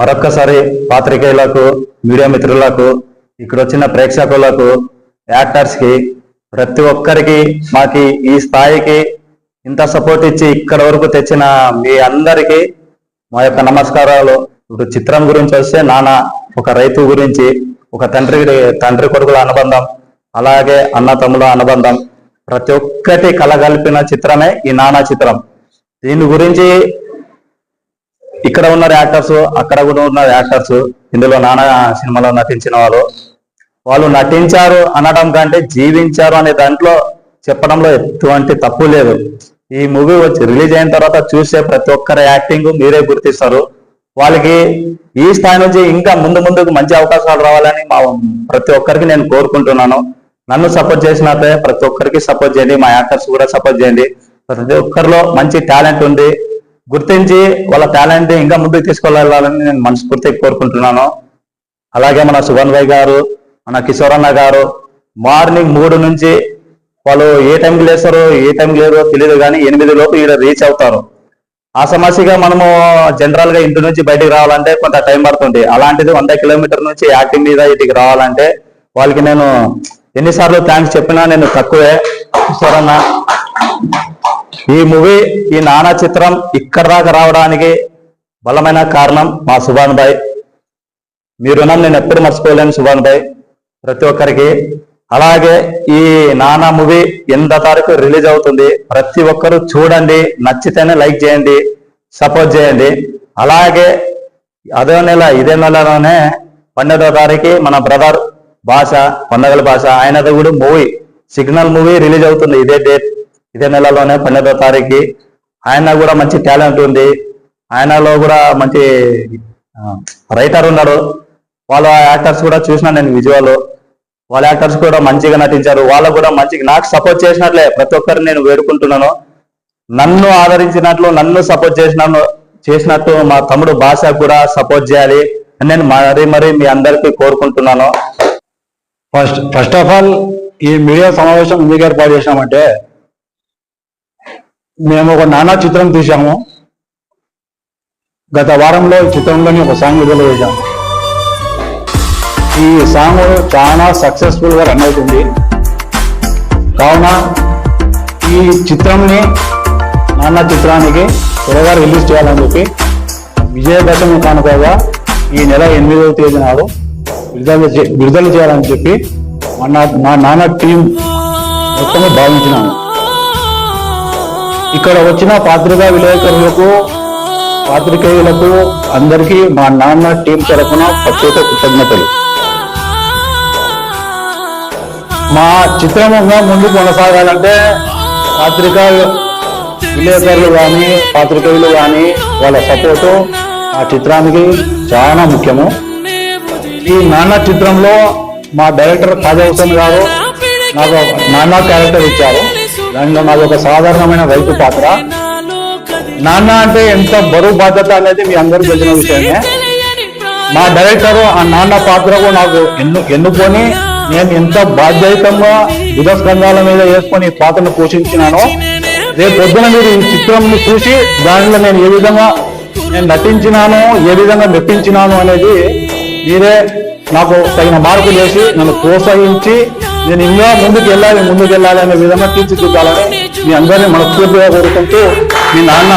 మరొక్కసారి పాత్రికేయులకు మీడియా మిత్రులకు ఇక్కడ వచ్చిన ప్రేక్షకులకు యాక్టర్స్కి ప్రతి ఒక్కరికి మాకి ఈ స్థాయికి ఇంత సపోర్ట్ ఇచ్చి ఇక్కడ వరకు తెచ్చిన మీ అందరికీ మా యొక్క నమస్కారాలు. ఇప్పుడు చిత్రం గురించి వస్తే నాన్న ఒక రైతు గురించి ఒక తండ్రి తండ్రి కొడుకుల అనుబంధం అలాగే అన్న తమ్ముల అనుబంధం. ప్రతి ఒక్కటి కలగలిపిన చిత్రమే ఈ నానా చిత్రం. దీని గురించి ఇక్కడ ఉన్న యాక్టర్స్ అక్కడ కూడా ఉన్న యాక్టర్స్. ఇందులో నానా సినిమాలో నటించిన వాళ్ళు వాళ్ళు నటించారు అనడం కంటే జీవించారు అనే దాంట్లో చెప్పడంలో ఎటువంటి తప్పు లేదు. ఈ మూవీ వచ్చి రిలీజ్ అయిన తర్వాత చూసే ప్రతి ఒక్కరి యాక్టింగ్ మీరే గుర్తిస్తారు. వాళ్ళకి ఈ స్థాయి నుంచి ఇంకా ముందు ముందుకు మంచి అవకాశాలు రావాలని మా ప్రతి ఒక్కరికి నేను కోరుకుంటున్నాను. నన్ను సపోర్ట్ చేసినట్లే ప్రతి ఒక్కరికి సపోర్ట్ చేయండి. మా యాక్టర్స్ కూడా సపోర్ట్ చేయండి. ప్రతి ఒక్కరిలో మంచి టాలెంట్ ఉంది. గుర్తించి వాళ్ళ టాలెంట్ ఇంకా ముందుకు తీసుకెళ్ళాలని నేను మనస్ఫూర్తిగా కోరుకుంటున్నాను. అలాగే మన సుగన్ భాయ్ గారు మన కిషోరన్న గారు మార్నింగ్ మూడు నుంచి వాళ్ళు ఏ టైంకి లేస్తారో ఏ టైంకి లేదో తెలియదు కానీ ఎనిమిది లోపు ఇక్కడ రీచ్ అవుతారు. ఆ సమస్యగా మనము జనరల్గా ఇంటి నుంచి బయటికి రావాలంటే కొంత టైం పడుతుంది. అలాంటిది వంద కిలోమీటర్ నుంచి యాక్టింగ్ మీద ఇటుకి రావాలంటే వాళ్ళకి నేను ఎన్నిసార్లు థ్యాంక్స్ చెప్పినా నేను తక్కువే. కిషోర్ ఈ మూవీ ఈ నానా చిత్రం ఇక్కడ దాకా రావడానికి బలమైన కారణం మా సుభాన్ భాయ్. మీ రుణం నేను ఎప్పుడు మర్చిపోలేను సుభాన్ భాయ్. ప్రతి ఒక్కరికి. అలాగే ఈ నానా మూవీ ఎంత తారీఖు రిలీజ్ అవుతుంది ప్రతి ఒక్కరు చూడండి నచ్చితేనే లైక్ చేయండి సపోర్ట్ చేయండి. అలాగే అదే నెల ఇదే నెలలోనే పన్నెండో తారీఖు మన బ్రదర్ భాష పండగల భాష ఆయనది కూడా మూవీ సిగ్నల్ మూవీ రిలీజ్ అవుతుంది ఇదే డేట్. ఇదే నెలలోనే పన్నెండో తారీఖు. ఆయన కూడా మంచి టాలెంట్ ఉంది. ఆయనలో కూడా మంచి రైటర్ ఉన్నాడు. వాళ్ళ యాక్టర్స్ కూడా చూసిన నేను విజువల్ వాళ్ళ యాక్టర్స్ కూడా మంచిగా నటించారు. వాళ్ళకు కూడా మంచిగా నాకు సపోర్ట్ చేసినట్లే ప్రతి ఒక్కరిని నేను వేడుకుంటున్నాను. నన్ను ఆదరించినట్లు నన్ను సపోర్ట్ చేసినాను చేసినట్టు మా తమ్ముడు భాష కూడా సపోర్ట్ చేయాలి అని నేను మరీ మరీ మీ అందరికీ కోరుకుంటున్నాను. ఫస్ట్ ఫస్ట్ ఆఫ్ ఆల్ ఈ మీడియా సమావేశం ఎందుకు ఏర్పాటు చేసినామంటే మేము ఒక నానా చిత్రం తీసాము గత వారంలో ఈ చిత్రంలోని ఒక సాంగ్ విడుదల చేశాము. ఈ సాంగ్ చాలా సక్సెస్ఫుల్గా రన్ అవుతుంది. కావున ఈ చిత్రంని నాన్న చిత్రానికి త్వరగా రిలీజ్ చేయాలని చెప్పి విజయదశమి కానుకగా ఈ నెల ఎనిమిదవ తేదీ నాడు విడుదల చే- విడుదల చేయాలని చెప్పి మా నాన్న టీం మొత్తము భావించినాము. ఇక్కడ వచ్చిన పాత్రికా విలేకరులకు పాత్రికేయులకు అందరికీ మా నాన్న టీం తరఫున ప్రత్యేక కృతజ్ఞతలు. మా చిత్రముగా ముందు కొనసాగాలంటే పాత్రికా విలేకరులు కానీ పాత్రికేయులు కానీ వాళ్ళ సపోర్టు ఆ చిత్రానికి చాలా ముఖ్యము. ఈ నాన్న చిత్రంలో మా డైరెక్టర్ ఖాజా గారు నాకు నాన్న క్యారెక్టర్ ఇచ్చారు. దానిలో నాది ఒక సాధారణమైన రైతు పాత్ర. నాన్న అంటే ఎంత బరువు బాధ్యత అనేది మీ అందరికీ తెలిసిన విషయమే మా డైరెక్టర్ ఆ నాన్న పాత్రకు నాకు ఎన్ను ఎన్నుకొని నేను ఎంత బాధ్యతంగా బుధస్కంధాల మీద వేసుకొని పాత్రను పోషించినానో రేపు పొద్దున మీరు ఈ చిత్రం చూసి దానిలో నేను ఏ విధంగా నేను నటించినాను ఏ విధంగా మెప్పించినాను అనేది మీరే నాకు తగిన మార్పులు చేసి నన్ను ప్రోత్సహించి నేను ఇంకా ముందుకు వెళ్ళాలి ముందుకు వెళ్ళాలి అనే విధంగా తీర్చిదిద్దాలని మీ అందరినీ మనస్ఫూర్తిగా కోరుకుంటూ మీ నాన్న